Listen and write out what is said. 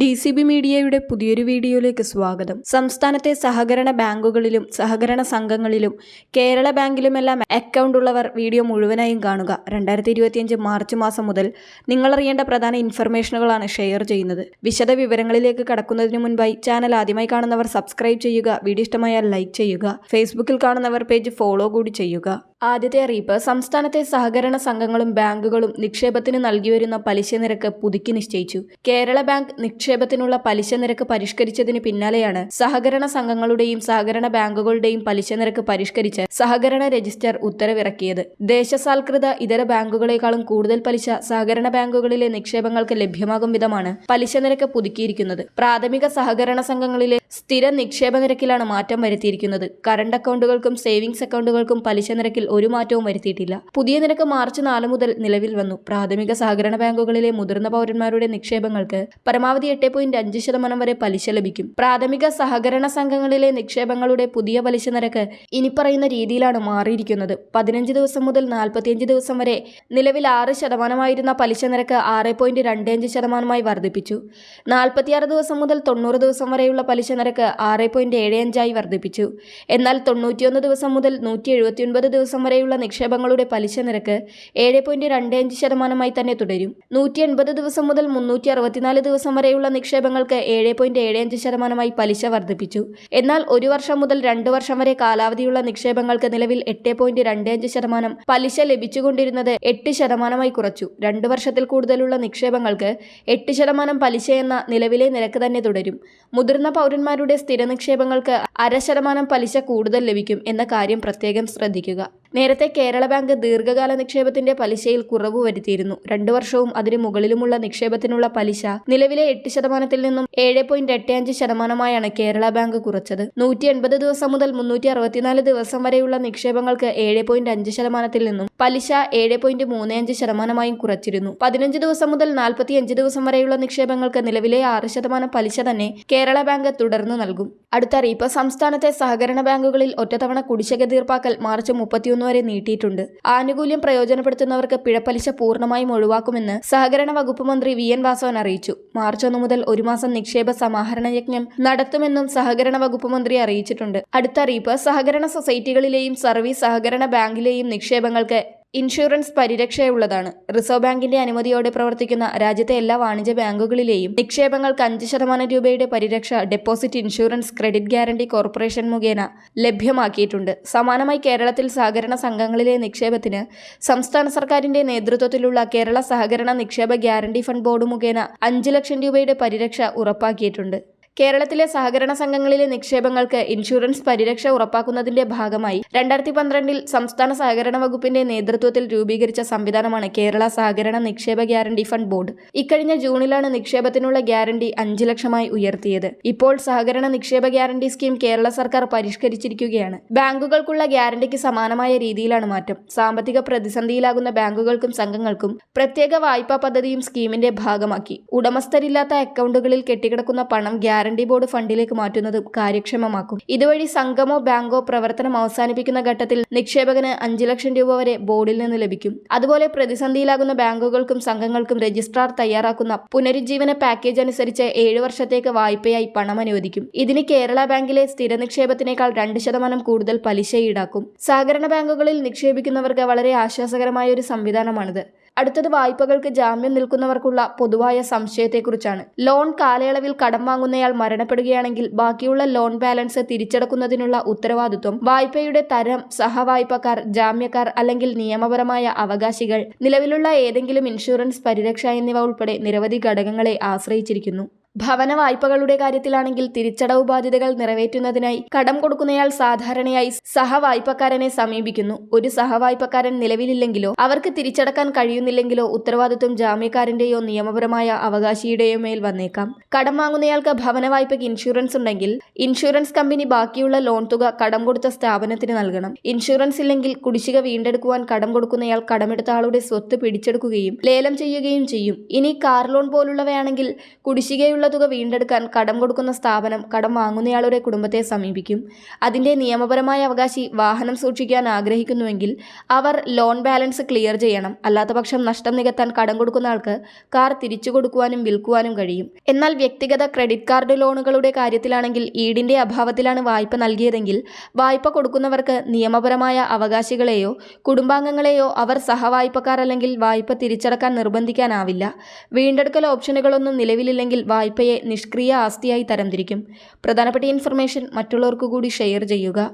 D C B മീഡിയയുടെ പുതിയൊരു വീഡിയോയിലേക്ക് സ്വാഗതം. സംസ്ഥാനത്തെ സഹകരണ ബാങ്കുകളിലും സഹകരണ സംഘങ്ങളിലും കേരള ബാങ്കിലുമെല്ലാം അക്കൗണ്ട് ഉള്ളവർ വീഡിയോ മുഴുവനായും കാണുക. രണ്ടായിരത്തി ഇരുപത്തിയഞ്ച് മാർച്ച് മാസം മുതൽ നിങ്ങളറിയേണ്ട പ്രധാന ഇൻഫർമേഷനുകളാണ് ഷെയർ ചെയ്യുന്നത്. വിശദ വിവരങ്ങളിലേക്ക് കടക്കുന്നതിന് മുൻപായി ചാനൽ ആദ്യമായി കാണുന്നവർ സബ്സ്ക്രൈബ് ചെയ്യുക. വീഡിയോ ഇഷ്ടമായാൽ ലൈക്ക് ചെയ്യുക. ഫേസ്ബുക്കിൽ കാണുന്നവർ പേജ് ഫോളോ കൂടി ചെയ്യുക. ആദ്യത്തെ അറിയിപ്പ് സംസ്ഥാനത്തെ സഹകരണ സംഘങ്ങളും ബാങ്കുകളും നിക്ഷേപത്തിന് നൽകിവരുന്ന പലിശ നിരക്ക് പുതുക്കി നിശ്ചയിച്ചു. കേരള ബാങ്ക് നിക്ഷേപത്തിനുള്ള പലിശ നിരക്ക് പരിഷ്കരിച്ചതിന് പിന്നാലെയാണ് സഹകരണ സംഘങ്ങളുടെയും സഹകരണ ബാങ്കുകളുടെയും പലിശ നിരക്ക് പരിഷ്കരിച്ച് സഹകരണ രജിസ്റ്റർ ഉത്തരവിറക്കിയത്. ദേശസാൽകൃത ഇതര ബാങ്കുകളെക്കാളും കൂടുതൽ പലിശ സഹകരണ ബാങ്കുകളിലെ നിക്ഷേപങ്ങൾക്ക് ലഭ്യമാകും വിധമാണ് പലിശ നിരക്ക് പുതുക്കിയിരിക്കുന്നത്. പ്രാഥമിക സഹകരണ സംഘങ്ങളിലെ സ്ഥിര നിക്ഷേപ നിരക്കിലാണ് മാറ്റം വരുത്തിയിരിക്കുന്നത്. കറണ്ട് അക്കൗണ്ടുകൾക്കും സേവിങ്സ് അക്കൗണ്ടുകൾക്കും പലിശ നിരക്കിൽ ഒരു മാറ്റവും വരുത്തിയിട്ടില്ല. പുതിയ നിരക്ക് മാർച്ച് നാല് മുതൽ നിലവിൽ വന്നു. പ്രാഥമിക സഹകരണ ബാങ്കുകളിലെ മുതിർന്ന പൗരന്മാരുടെ നിക്ഷേപങ്ങൾക്ക് പരമാവധി എട്ട് പോയിന്റ് അഞ്ച് ശതമാനം വരെ പലിശ ലഭിക്കും. പ്രാഥമിക സഹകരണ സംഘങ്ങളിലെ നിക്ഷേപങ്ങളുടെ പുതിയ പലിശ നിരക്ക് ഇനി പറയുന്ന രീതിയിലാണ് മാറിയിരിക്കുന്നത്. പതിനഞ്ച് ദിവസം മുതൽ നാൽപ്പത്തിയഞ്ച് ദിവസം വരെ നിലവിൽ ആറ് ശതമാനമായിരുന്ന പലിശ നിരക്ക് ആറ് പോയിന്റ് രണ്ട് അഞ്ച് ശതമാനമായി വർദ്ധിപ്പിച്ചു. നാൽപ്പത്തിയാറ് ദിവസം മുതൽ തൊണ്ണൂറ് ദിവസം വരെയുള്ള പലിശ നിരക്ക് ആറ് പോയിന്റ് ഏഴ് അഞ്ചായി വർദ്ധിപ്പിച്ചു. എന്നാൽ തൊണ്ണൂറ്റിയൊന്ന് ദിവസം മുതൽ നൂറ്റി എഴുപത്തിയൊൻപത് ദിവസം വരെയുള്ള നിക്ഷേപങ്ങളുടെ പലിശ നിരക്ക് ഏഴ് പോയിന്റ് രണ്ട് അഞ്ച് ശതമാനമായി തന്നെ തുടരും. നൂറ്റി എൺപത് ദിവസം മുതൽ മുന്നൂറ്റി അറുപത്തിനാല് ദിവസം വരെയുള്ള നിക്ഷേപങ്ങൾക്ക് ഏഴ് പോയിന്റ് ഏഴ് അഞ്ച് ശതമാനമായി പലിശ വർദ്ധിപ്പിച്ചു. എന്നാൽ ഒരു വർഷം മുതൽ രണ്ട് വർഷം വരെ കാലാവധിയുള്ള നിക്ഷേപങ്ങൾക്ക് നിലവിൽ എട്ട് പോയിന്റ് രണ്ട് അഞ്ച് ശതമാനം പലിശ ലഭിച്ചുകൊണ്ടിരുന്നത് എട്ട് ശതമാനമായി കുറച്ചു. രണ്ട് വർഷത്തിൽ കൂടുതലുള്ള നിക്ഷേപങ്ങൾക്ക് എട്ട് ശതമാനം പലിശ എന്ന നിലവിലെ നിരക്ക് തന്നെ തുടരും. മുതിർന്ന പൗരന്മാരുടെ സ്ഥിര നിക്ഷേപങ്ങൾക്ക് അര ശതമാനം പലിശ കൂടുതൽ ലഭിക്കും എന്ന കാര്യം പ്രത്യേകം ശ്രദ്ധിക്കുക നേരത്തെ കേരള ബാങ്ക് ദീർഘകാല നിക്ഷേപത്തിന്റെ പലിശയിൽ കുറവ് വരുത്തിയിരുന്നു. രണ്ടു വർഷവും അതിനു മുകളിലുമുള്ള നിക്ഷേപത്തിനുള്ള പലിശ നിലവിലെ എട്ട് ശതമാനത്തിൽ നിന്നും ഏഴ് പോയിന്റ് എട്ട് അഞ്ച് ശതമാനമായാണ് കേരള ബാങ്ക് കുറച്ചത്. നൂറ്റി എൺപത് ദിവസം മുതൽ മുന്നൂറ്റി അറുപത്തിനാല് ദിവസം വരെയുള്ള നിക്ഷേപങ്ങൾക്ക് ഏഴ് പോയിന്റ് അഞ്ച് ശതമാനത്തിൽ നിന്നും പലിശ ഏഴ് പോയിന്റ് മൂന്ന് അഞ്ച് ശതമാനമായും കുറച്ചിരുന്നു. പതിനഞ്ച് ദിവസം മുതൽ നാൽപ്പത്തിയഞ്ച് ദിവസം വരെയുള്ള നിക്ഷേപങ്ങൾക്ക് നിലവിലെ ആറ് ശതമാനം പലിശ തന്നെ കേരള ബാങ്ക് തുടർന്ന് നൽകും. അടുത്ത അറിയിപ്പ് സംസ്ഥാനത്തെ സഹകരണ ബാങ്കുകളിൽ ഒറ്റത്തവണ കുടിശ്ശിക തീർപ്പാക്കൽ മാർച്ച് മുപ്പത്തിയൊന്ന് വരെ നീട്ടിയിട്ടുണ്ട്. ആനുകൂല്യം പ്രയോജനപ്പെടുത്തുന്നവർക്ക് പിഴപ്പലിശ പൂർണമായും ഒഴിവാക്കുമെന്ന് സഹകരണ വകുപ്പ് മന്ത്രി വി എൻ വാസവൻ അറിയിച്ചു. മാർച്ച് ഒന്ന് മുതൽ ഒരു മാസം നിക്ഷേപ സമാഹരണ യജ്ഞം നടത്തുമെന്നും സഹകരണ വകുപ്പ് മന്ത്രി അറിയിച്ചിട്ടുണ്ട്. അടുത്ത അറിയിപ്പ് സഹകരണ സൊസൈറ്റികളിലെയും സർവീസ് സഹകരണ ബാങ്കിലെയും നിക്ഷേപങ്ങൾക്ക് ഇൻഷുറൻസ് പരിരക്ഷയുള്ളതാണ്. റിസർവ് ബാങ്കിന്റെ അനുമതിയോടെ പ്രവർത്തിക്കുന്ന രാജ്യത്തെ എല്ലാ വാണിജ്യ ബാങ്കുകളിലെയും നിക്ഷേപങ്ങൾക്ക് അഞ്ച് ശതമാനം രൂപയുടെ പരിരക്ഷ deposit insurance credit guarantee corporation മുഖേന ലഭ്യമാക്കിയിട്ടുണ്ട്. സമാനമായി കേരളത്തിൽ സഹകരണ സംഘങ്ങളിലെ നിക്ഷേപത്തിന് സംസ്ഥാന സർക്കാരിന്റെ നേതൃത്വത്തിലുള്ള കേരള സഹകരണ നിക്ഷേപ ഗ്യാരണ്ടി ഫണ്ട് ബോർഡ് മുഖേന അഞ്ച് ലക്ഷം രൂപയുടെ പരിരക്ഷ ഉറപ്പാക്കിയിട്ടുണ്ട്. കേരളത്തിലെ സഹകരണ സംഘങ്ങളിലെ നിക്ഷേപങ്ങൾക്ക് ഇൻഷുറൻസ് പരിരക്ഷ ഉറപ്പാക്കുന്നതിന്റെ ഭാഗമായി രണ്ടായിരത്തി പന്ത്രണ്ടിൽ സംസ്ഥാന സഹകരണ വകുപ്പിന്റെ നേതൃത്വത്തിൽ രൂപീകരിച്ച സംവിധാനമാണ് കേരള സഹകരണ നിക്ഷേപ ഗ്യാരണ്ടി ഫണ്ട് ബോർഡ്. ഇക്കഴിഞ്ഞ ജൂണിലാണ് നിക്ഷേപത്തിനുള്ള ഗ്യാരണ്ടി അഞ്ച് ലക്ഷമായി ഉയർത്തിയത്. ഇപ്പോൾ സഹകരണ നിക്ഷേപ ഗ്യാരണ്ടി സ്കീം കേരള സർക്കാർ പരിഷ്കരിച്ചിരിക്കുകയാണ്. ബാങ്കുകൾക്കുള്ള ഗ്യാരണ്ടിക്ക് സമാനമായ രീതിയിലാണ് മാറ്റം. സാമ്പത്തിക പ്രതിസന്ധിയിലാകുന്ന ബാങ്കുകൾക്കും സംഘങ്ങൾക്കും പ്രത്യേക വായ്പാ പദ്ധതിയും സ്കീമിന്റെ ഭാഗമാക്കി. ഉടമസ്ഥരില്ലാത്ത അക്കൗണ്ടുകളിൽ കെട്ടിക്കിടക്കുന്ന പണം ഗ്യാരണ്ടി ബോർഡ് ഫണ്ടിലേക്ക് മാറ്റുന്നത് കാര്യക്ഷമമാക്കും. ഇതുവഴി സംഘമോ ബാങ്കോ പ്രവർത്തനം അവസാനിപ്പിക്കുന്ന ഘട്ടത്തിൽ നിക്ഷേപകന് അഞ്ച് ലക്ഷം രൂപ വരെ ബോർഡിൽ നിന്ന് ലഭിക്കും. അതുപോലെ പ്രതിസന്ധിയിലാകുന്ന ബാങ്കുകൾക്കും സംഘങ്ങൾക്കും രജിസ്ട്രാർ തയ്യാറാക്കുന്ന പുനരുജ്ജീവന പാക്കേജ് അനുസരിച്ച് ഏഴു വർഷത്തേക്ക് വായ്പയായി പണം അനുവദിക്കും. ഇതിന് കേരള ബാങ്കിലെ സ്ഥിര നിക്ഷേപത്തിനേക്കാൾ രണ്ട് ശതമാനം കൂടുതൽ പലിശ ഈടാക്കും. സഹകരണ ബാങ്കുകളിൽ നിക്ഷേപിക്കുന്നവർക്ക് വളരെ ആശ്വാസകരമായ ഒരു സംവിധാനമാണിത്. അടുത്തത് വായ്പകൾക്ക് ജാമ്യം നിൽക്കുന്നവർക്കുള്ള പൊതുവായ സംശയത്തെക്കുറിച്ചാണ്. ലോൺ കാലയളവിൽ കടം വാങ്ങുന്നയാൾ മരണപ്പെടുകയാണെങ്കിൽ ബാക്കിയുള്ള ലോൺ ബാലൻസ് തിരിച്ചടക്കുന്നതിനുള്ള ഉത്തരവാദിത്വം വായ്പയുടെ തരം സഹവായ്പക്കാർ ജാമ്യക്കാർ അല്ലെങ്കിൽ നിയമപരമായ അവകാശികൾ നിലവിലുള്ള ഏതെങ്കിലും ഇൻഷുറൻസ് പരിരക്ഷ എന്നിവ ഉൾപ്പെടെ നിരവധി ഘടകങ്ങളെ ആശ്രയിച്ചിരിക്കുന്നു. ഭവന വായ്പകളുടെ കാര്യത്തിലാണെങ്കിൽ തിരിച്ചടവ് ബാധ്യതകൾ നിറവേറ്റുന്നതിനായി കടം കൊടുക്കുന്നയാൾ സാധാരണയായി സഹവായ്പക്കാരനെ സമീപിക്കുന്നു. ഒരു സഹവായ്പക്കാരൻ നിലവിലില്ലെങ്കിലോ അവർക്ക് തിരിച്ചടക്കാൻ കഴിയുന്നില്ലെങ്കിലോ ഉത്തരവാദിത്വം ജാമ്യക്കാരന്റെയോ നിയമപരമായ അവകാശിയുടെയോ മേൽ വന്നേക്കാം. കടം വാങ്ങുന്നയാൾക്ക് ഭവന വായ്പയ്ക്ക് ഇൻഷുറൻസ് ഉണ്ടെങ്കിൽ ഇൻഷുറൻസ് കമ്പനി ബാക്കിയുള്ള ലോൺ തുക കടം കൊടുത്ത സ്ഥാപനത്തിന് നൽകണം. ഇൻഷുറൻസ് ഇല്ലെങ്കിൽ കുടിശ്ശിക വീണ്ടെടുക്കുവാൻ കടം കൊടുക്കുന്നയാൾ കടമെടുത്ത ആളുടെ സ്വത്ത് പിടിച്ചെടുക്കുകയും ലേലം ചെയ്യുകയും ചെയ്യും. ഇനി കാർ ലോൺ പോലുള്ളവയാണെങ്കിൽ കുടിശ്ശികയുള്ള ബാലൻസുള്ള തുക വീണ്ടെടുക്കാൻ കടം കൊടുക്കുന്ന സ്ഥാപനം കടം വാങ്ങുന്നയാളുടെ കുടുംബത്തെ സമീപിക്കും. അതിന്റെ നിയമപരമായ അവകാശി വാഹനം സൂക്ഷിക്കാൻ ആഗ്രഹിക്കുന്നുവെങ്കിൽ അവർ ലോൺ ബാലൻസ് ക്ലിയർ ചെയ്യണം. അല്ലാത്തപക്ഷം നഷ്ടം നികത്താൻ കടം കൊടുക്കുന്ന ആൾക്ക് കാർ തിരിച്ചു കൊടുക്കുവാനും വിൽക്കുവാനും കഴിയും. എന്നാൽ വ്യക്തിഗത ക്രെഡിറ്റ് കാർഡ് ലോണുകളുടെ കാര്യത്തിലാണെങ്കിൽ ഈടിന്റെ അഭാവത്തിലാണ് വായ്പ നൽകിയതെങ്കിൽ വായ്പ കൊടുക്കുന്നവർക്ക് നിയമപരമായ അവകാശികളെയോ കുടുംബാംഗങ്ങളെയോ അവർ സഹവായ്പക്കാർ അല്ലെങ്കിൽ വായ്പ തിരിച്ചടക്കാൻ നിർബന്ധിക്കാനാവില്ല. വീണ്ടെടുക്കൽ ഓപ്ഷനുകളൊന്നും നിലവിലില്ലെങ്കിൽ വായ്പയെ നിഷ്ക്രിയ ആസ്തിയായി തരംതിരിക്കും. പ്രധാനപ്പെട്ട ഇൻഫർമേഷൻ മറ്റുള്ളവർക്ക് കൂടി ഷെയർ ചെയ്യുക.